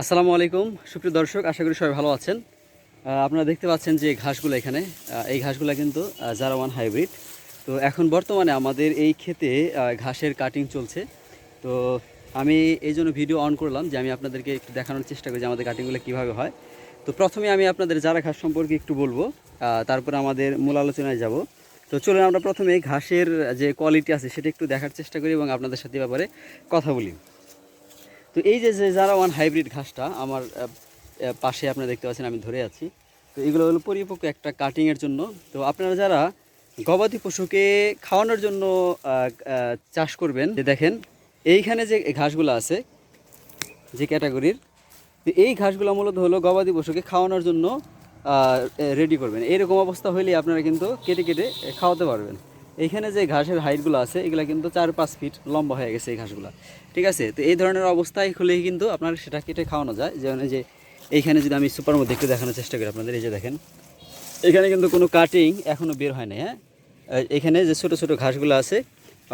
আসসালামু আলাইকুম। সুপ্রিয় দর্শক, আশা করি সবাই ভালো আছেন। আপনারা দেখতে পাচ্ছেন যে ঘাসগুলো এখানে এই ঘাসগুলো কিন্তু জারাওয়ান হাইব্রিড তো এখন বর্তমানে আমাদের এই ক্ষেতে ঘাসের কাটিং চলছে। তো আমি এই জন্য ভিডিও অন করলাম যে আমি আপনাদেরকে একটু দেখানোর চেষ্টা করি যে আমাদের কাটিংগুলো কীভাবে হয়। তো প্রথমে আমি আপনাদের জারা ঘাস সম্পর্কে একটু বলব তারপরে আমাদের মূল আলোচনায় যাব। তো চলুন আমরা প্রথমে ঘাসের যে কোয়ালিটি আছে, সেটা একটু দেখার চেষ্টা করি এবং আপনাদের সাথে ব্যাপারে কথা বলি। তো এই যে যে যারা ওয়ান হাইব্রিড ঘাসটা আমার পাশে আপনারা দেখতে পাচ্ছেন, আমি ধরে আছি। তো এগুলো হলো পরিপক্ক একটা কাটিংয়ের জন্য। তো আপনারা যারা গবাদি পশুকে খাওয়ানোর জন্য চাষ করবেন, যে দেখেন, এইখানে যে ঘাসগুলো আছে, যে ক্যাটাগরির এই ঘাসগুলো মূলত হলো গবাদি পশুকে খাওয়ানোর জন্য রেডি করবেন। এইরকম অবস্থা হইলে আপনারা কিন্তু কেটে কেটে খাওয়াতে পারবেন। এইখানে যে ঘাসের হাইটগুলো আছে, এগুলো কিন্তু চার পাঁচ ফিট লম্বা হয়ে গেছে এই ঘাসগুলো। ঠিক আছে? তো এই ধরনের অবস্থায় হলেই কিন্তু আপনার সেটা কেটে খাওয়ানো যায়। যেমন যে এইখানে যদি আমি সুপার মধ্যে একটু দেখানোর চেষ্টা করি আপনাদের, এই যে দেখেন। এখানে কিন্তু কোনো কাটিং এখনও বের হয় না হ্যাঁ? এখানে যে ছোট ছোট ঘাসগুলো আছে,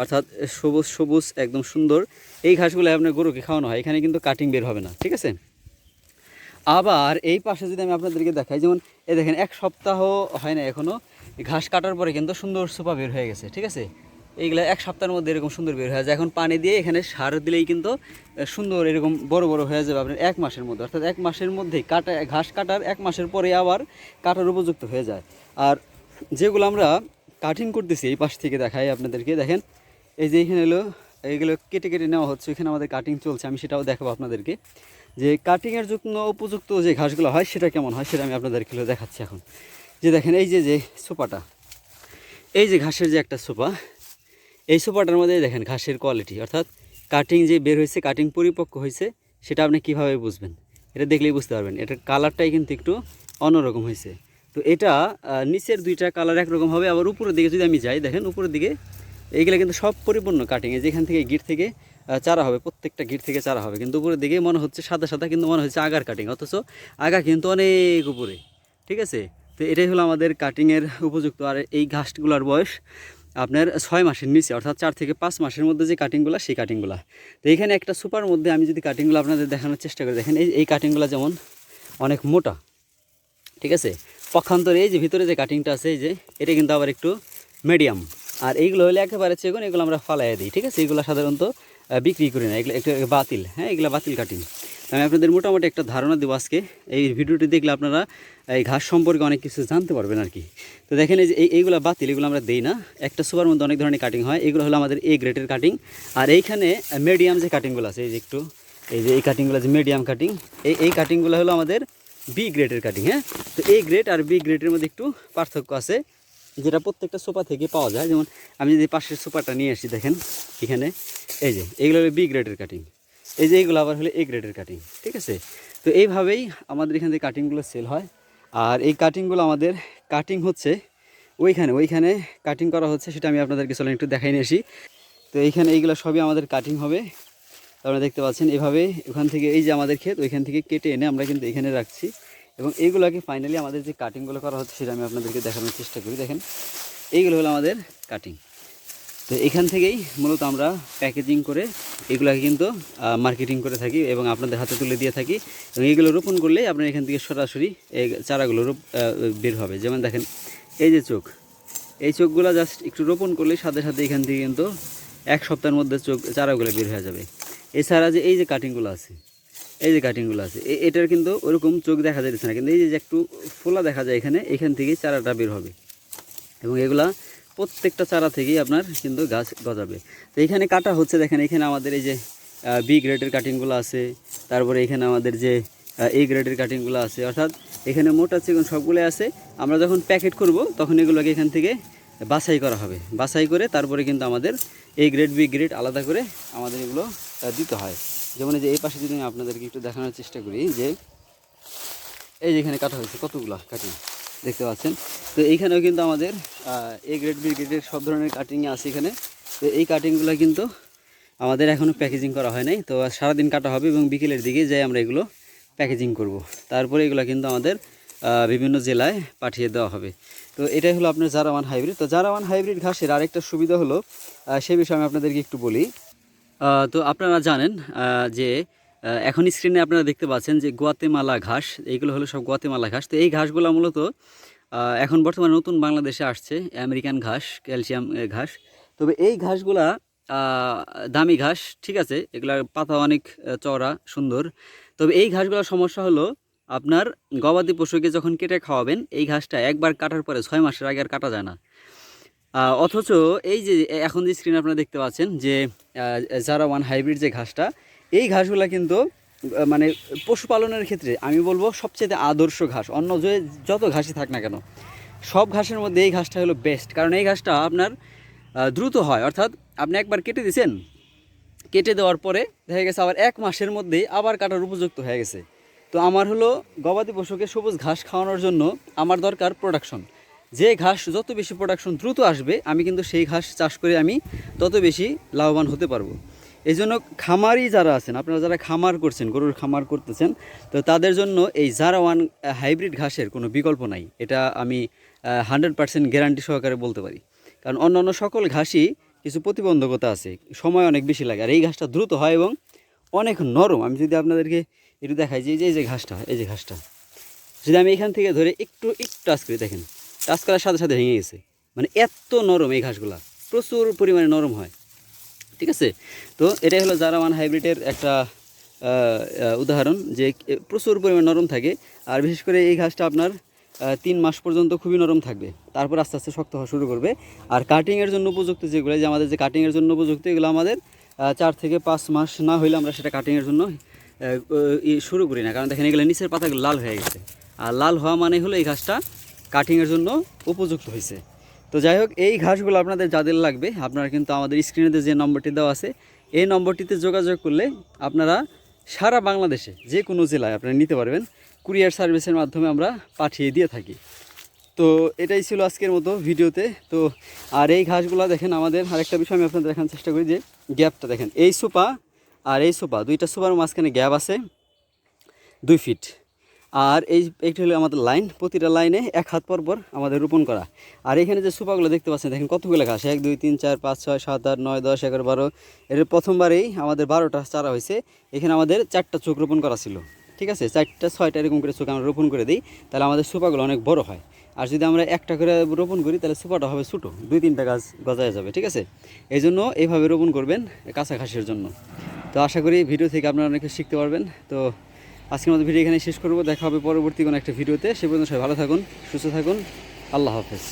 অর্থাৎ সবুজ সবুজ একদম সুন্দর, এই ঘাসগুলো আপনার গরুকে খাওয়ানো হয়। এখানে কিন্তু কাটিং বের হবে না, ঠিক আছে? আবার এই পাশে যদি আমি আপনাদেরকে দেখাই, যেমন এ দেখেন, এক সপ্তাহ হয় না এখনও ঘাস কাটার পরে কিন্তু সুন্দর সোপা বের হয়ে গেছে, ঠিক আছে? এইগুলো এক সপ্তাহের মধ্যে এরকম সুন্দর বের হয়ে যায়। এখন পানি দিয়ে এখানে সার দিলেই কিন্তু সুন্দর এরকম বড় বড় হয়ে যাবে আপনার এক মাসের মধ্যে। অর্থাৎ এক মাসের মধ্যেই কাটা, ঘাস কাটার এক মাসের পরে আবার কাটার উপযুক্ত হয়ে যায়। আর যেগুলো আমরা কাটিং করতেছি এই পাশ থেকে দেখাই আপনাদেরকে। দেখেন, এই যে এখানে হলো, এইগুলো কেটে কেটে নেওয়া হচ্ছে, এখানে আমাদের কাটিং চলছে, আমি সেটাও দেখাবো আপনাদেরকে। যে কাটিংয়ের জন্য উপযুক্ত যে ঘাসগুলো হয়, সেটা কেমন হয়, সেটা আমি আপনাদেরকে দেখাচ্ছি এখন। যে দেখেন, এই যে যে সোপাটা এই যে ঘাসের যে একটা সোপা এই সোপাটার মধ্যে দেখেন ঘাসের কোয়ালিটি অর্থাৎ কাটিং যে বের হয়েছে কাটিং পরিপক্ক হয়েছে, সেটা আপনি কীভাবে বুঝবেন? এটা দেখলেই বুঝতে পারবেন। এটার কালারটাই কিন্তু একটু অন্যরকম হয়েছে। তো এটা নিচের দুইটা কালার একরকম হবে, আবার উপরের দিকে যদি আমি যাই, দেখেন উপরের দিকে, এইগুলো কিন্তু সব পরিপূর্ণ কাটিং এই যেখান থেকে গিট থেকে চারা হবে, প্রত্যেকটা গিট থেকে চারা হবে। কিন্তু উপরের দিকে মনে হচ্ছে সাদা সাদা, কিন্তু মনে হচ্ছে আগার কাটিং অথচ আগা কিন্তু অনেক উপরে, ঠিক আছে? তো এটাই হলো আমাদের কাটিংয়ের উপযুক্ত। আর এই ঘাসগুলোর বয়স আপনার ছয় মাসের নিচে, অর্থাৎ চার থেকে পাঁচ মাসের মধ্যে যে কাটিংগুলো সেই কাটিংগুলো তো এখানে একটা সুপার মধ্যে আমি যদি কাটিংগুলো আপনাদের দেখানোর চেষ্টা করি, দেখেন এই এই কাটিংগুলো যেমন অনেক মোটা, ঠিক আছে? পক্ষান্তরে এই যে ভিতরে যে কাটিংটা আছে, এই যে, এটা কিন্তু আবার একটু মিডিয়াম আর এইগুলো হলে একেবারে চেগুন এগুলো আমরা ফালাই দিই, ঠিক আছে? এগুলো সাধারণত বিক্রি করি না, এগুলো একটু বাতিল হ্যাঁ? এগুলো বাতিল কাটিং আমি আপনাদের মোটামুটি একটা ধারণা দেবো আজকে। এই ভিডিওটি দেখলে আপনারা এই ঘাস সম্পর্কে অনেক কিছু জানতে পারবেন আর কি। তো দেখেন এই যে এই এইগুলো বাতিল, এগুলো আমরা দিই না। একটা সুপার মধ্যে অনেক ধরনের কাটিং হয়। এগুলো হলো আমাদের এ গ্রেডের কাটিং আর এইখানে মিডিয়াম যে কাটিংগুলো আছে, এই যে একটু, এই যে এই কাটিংগুলো যে মিডিয়াম কাটিং এই এই কাটিংগুলো হলো আমাদের বি গ্রেডের কাটিং হ্যাঁ? তো এই গ্রেড আর বি গ্রেডের মধ্যে একটু পার্থক্য আছে, যেটা প্রত্যেকটা সোফা থেকে পাওয়া যায়। যেমন আমি যদি পাশের সোফাটা নিয়ে আসি, দেখেন এখানে, এই যে এইগুলো হলো বি গ্রেডের কাটিং এই যে এইগুলো আবার হলো এ গ্রেডের কাটিং ঠিক আছে? তো এইভাবেই আমাদের এখান থেকে কাটিংগুলো সেল হয়। আর এই কাটিংগুলো আমাদের কাটিং হচ্ছে ওইখানে ওইখানে কাটিং করা হচ্ছে, সেটা আমি আপনাদেরকে চলেন একটু দেখাই নিয়ে আসি। তো এইখানে এইগুলো সবই আমাদের কাটিং হবে। আপনারা দেখতে পাচ্ছেন, এভাবে ওখান থেকে এই যে আমাদের ক্ষেত, ওইখান থেকে কেটে এনে আমরা কিন্তু এখানে রাখছি। এবং এইগুলোকে ফাইনালি আমাদের যে কাটিংগুলো করা হচ্ছে, সেটা আমি আপনাদেরকে দেখানোর চেষ্টা করি। দেখেন, এইগুলো হলো আমাদের কাটিং তো এখান থেকেই মূলত আমরা প্যাকেজিং করে এগুলোকে কিন্তু মার্কেটিং করে থাকি এবং আপনাদের হাতে তুলে দিয়ে থাকি। এবং এইগুলো রোপণ করলে আপনার এখান থেকে সরাসরি এই চারাগুলো বের হবে। যেমন দেখেন, এই যে চোখ, এই চোখগুলো জাস্ট একটু রোপণ করলে সাথে সাথে এখান থেকে কিন্তু এক সপ্তাহের মধ্যে চোখ, চারাগুলো বের হয়ে যাবে। এছাড়া যে এই যে কাটিংগুলো আছে, এই যে কাটিংগুলো আছে এটার কিন্তু ওরকম চোখ দেখা যাচ্ছে না। কিন্তু এই যে একটু ফোলা দেখা যায় এখানে, এখান থেকেই চারাটা বের হবে। এবং এগুলা প্রত্যেকটা চারা থেকেই আপনার কিন্তু গাছ গজাবে। তো এখানে কাটা হচ্ছে, দেখেন এখানে আমাদের এই যে বি গ্রেডের কাটিংগুলো আছে, তারপরে এখানে আমাদের যে এ গ্রেডের কাটিংগুলো আছে, অর্থাৎ এখানে মোটা চিকন সবগুলো আছে। আমরা যখন প্যাকেট করব, তখন এগুলোকে এখান থেকে বাছাই করা হবে। বাছাই করে তারপরে কিন্তু আমাদের এ গ্রেড বি গ্রেড আলাদা করে আমাদের এগুলো দিতে হয়। যেমন যে, এই পাশে যদি আমি আপনাদেরকে একটু দেখানোর চেষ্টা করি, যে এই যে এখানে কাটা হয়েছে, কতগুলো কাটিং দেখতে পাচ্ছেন। তো এইখানেও কিন্তু আমাদের এ গ্রেড বি গ্রেডের সব ধরনের কাটিং আছে এখানে। তো এই কাটিংগুলো কিন্তু আমাদের এখনও প্যাকেজিং করা হয় নাই। তো সারাদিন কাটা হবে এবং বিকেলের দিকে যাই আমরা এগুলো প্যাকেজিং করব। তারপরে এগুলো কিন্তু আমাদের বিভিন্ন জেলায় পাঠিয়ে দেওয়া হবে। তো এটাই হলো আপনার জারাওয়ান হাইব্রিড তো জারাওয়ান হাইব্রিড ঘাসের আরেকটা সুবিধা হলো সে বিষয়ে আমি আপনাদেরকে একটু বলি। তো আপনারা জানেন যে এখন স্ক্রিনে আপনারা দেখতে পাচ্ছেন যে গোয়াতেমালা ঘাস, এইগুলো হলো সব গোয়াতেমালা ঘাস। তো এই ঘাসগুলো মূলত এখন বর্তমানে নতুন বাংলাদেশে আসছে, আমেরিকান ঘাস, ক্যালসিয়াম ঘাস। তবে এই ঘাসগুলা দামি ঘাস, ঠিক আছে, এগুলার পাতা অনেক চওড়া, সুন্দর। তবে এই ঘাসগুলোর সমস্যা হলো, আপনার গবাদি পশুকে যখন কেটে খাওয়াবেন, এই ঘাসটা একবার কাটার পরে ছয় মাসের আগে আর কাটা যায় না। অথচ এই যে এখন যে স্ক্রিনে আপনারা দেখতে পাচ্ছেন যে জারা ওয়ান হাইব্রিড যে ঘাসটা এই ঘাসগুলা কিন্তু মানে পশুপালনের ক্ষেত্রে আমি বলব সবচেয়ে আদর্শ ঘাস। অন্য যে যত ঘাসই থাক না কেন, সব ঘাসের মধ্যে এই ঘাসটা হলো বেস্ট কারণ এই ঘাসটা আপনার দ্রুত হয়। অর্থাৎ আপনি একবার কেটে দিয়েছেন কেটে দেওয়ার পরে দেখা গেছে আবার এক মাসের মধ্যেই আবার কাটার উপযুক্ত হয়ে গেছে। তো আমার হলো গবাদি পশুকে সবুজ ঘাস খাওয়ানোর জন্য আমার দরকার প্রোডাকশন যে ঘাস যত বেশি প্রোডাকশন দ্রুত আসবে, আমি কিন্তু সেই ঘাস চাষ করে আমি তত বেশি লাভবান হতে পারব। এই জন্য খামারি যারা আছেন, আপনারা যারা খামার করছেন, গরুর খামার করতেছেন, তো তাদের জন্য এই জারা ওয়ান হাইব্রিড ঘাসের কোনো বিকল্প নাই। এটা আমি হান্ড্রেড পার্সেন্ট গ্যারান্টি সহকারে বলতে পারি। কারণ অন্যান্য সকল ঘাসই কিছু প্রতিবন্ধকতা আছে, সময় অনেক বেশি লাগে। আর এই ঘাসটা দ্রুত হয় এবং অনেক নরম। আমি যদি আপনাদেরকে একটু দেখাই যে এই যে ঘাসটা, এই যে ঘাসটা। যদি আমি এখান থেকে ধরে একটু একটু টাচ করি, দেখেন টাচ করার সাথে সাথে ভেঙে গেছে। মানে এত নরম এই ঘাসগুলা। প্রচুর পরিমাণে নরম হয়। ঠিক আছে? তো এটাই হলো জারা ওয়ান হাইব্রিডের একটা উদাহরণ যে প্রচুর পরিমাণ নরম থাকে। আর বিশেষ করে এই ঘাসটা আপনার তিন মাস পর্যন্ত খুবই নরম থাকবে। তারপর আস্তে আস্তে শক্ত হওয়া শুরু করবে। আর কাটিংয়ের জন্য উপযুক্ত যেগুলো যে আমাদের যে কাটিংয়ের জন্য উপযুক্ত, এগুলো আমাদের চার থেকে পাঁচ মাস না হইলে আমরা সেটা কাটিংয়ের জন্য শুরু করি না। কারণ দেখেন এগুলো নিচের পাতাগুলো লাল হয়ে গেছে। আর লাল হওয়া মানে হলো এই ঘাসটা কাটিংয়ের জন্য উপযুক্ত হয়েছে তো যাই হোক, এই ঘাসগুলো আপনাদের যাদের লাগবে, আপনারা কিন্তু আমাদের স্ক্রিনেতে যে নম্বরটি দেওয়া আছে, এই নম্বরটিতে যোগাযোগ করলে আপনারা সারা বাংলাদেশে যে কোনো জেলায় আপনারা নিতে পারবেন, কুরিয়ার সার্ভিসের মাধ্যমে আমরা পাঠিয়ে দিয়ে থাকি। তো এটাই ছিল আজকের মতো ভিডিওতে। তো আর এই ঘাসগুলো দেখেন, আমাদের আরেকটা বিষয় আমি আপনাদের দেখানোর চেষ্টা করি যে, গ্যাপটা দেখেন, এই সোপা আর এই সোপা, দুইটা সোপার মাঝখানে গ্যাপ আছে দুই ফিট আর এই এইটা হলো আমাদের লাইন, প্রতিটা লাইনে এক হাত পর পর আমাদের রোপণ করা। আর এখানে যে সুপাগুলো দেখতে পাচ্ছেন, দেখেন কতগুলো ঘাস এক, দুই, তিন, চার, পাঁচ, ছয়, সাত, আট, নয়, দশ, এগারো, বারো, এর প্রথমবারেই আমাদের বারোটা চারা হয়েছে। এখানে আমাদের চারটা চোখ রোপণ করা ছিল, ঠিক আছে? চারটা, ছয়টা এরকম করে চোখ আমরা রোপণ করে দিই, তাহলে আমাদের সুপাগুলো অনেক বড় হয়। আর যদি আমরা একটা করে রোপণ করি, তাহলে সুপাটা হবে ছোটো, দুই, তিনটা গাছ গজায় যাবে, ঠিক আছে? এই জন্য এইভাবে রোপণ করবেন কাঁচা ঘাসের জন্য। তো আশা করি ভিডিও থেকে আপনারা অনেক শিখতে পারবেন। তো আজকের মতো ভিডিও এখানে শেষ করব। দেখা হবে পরবর্তী কোনো একটা ভিডিওতে। সে পর্যন্ত সবাই ভালো থাকুন, সুস্থ থাকুন। আল্লাহ হাফেজ।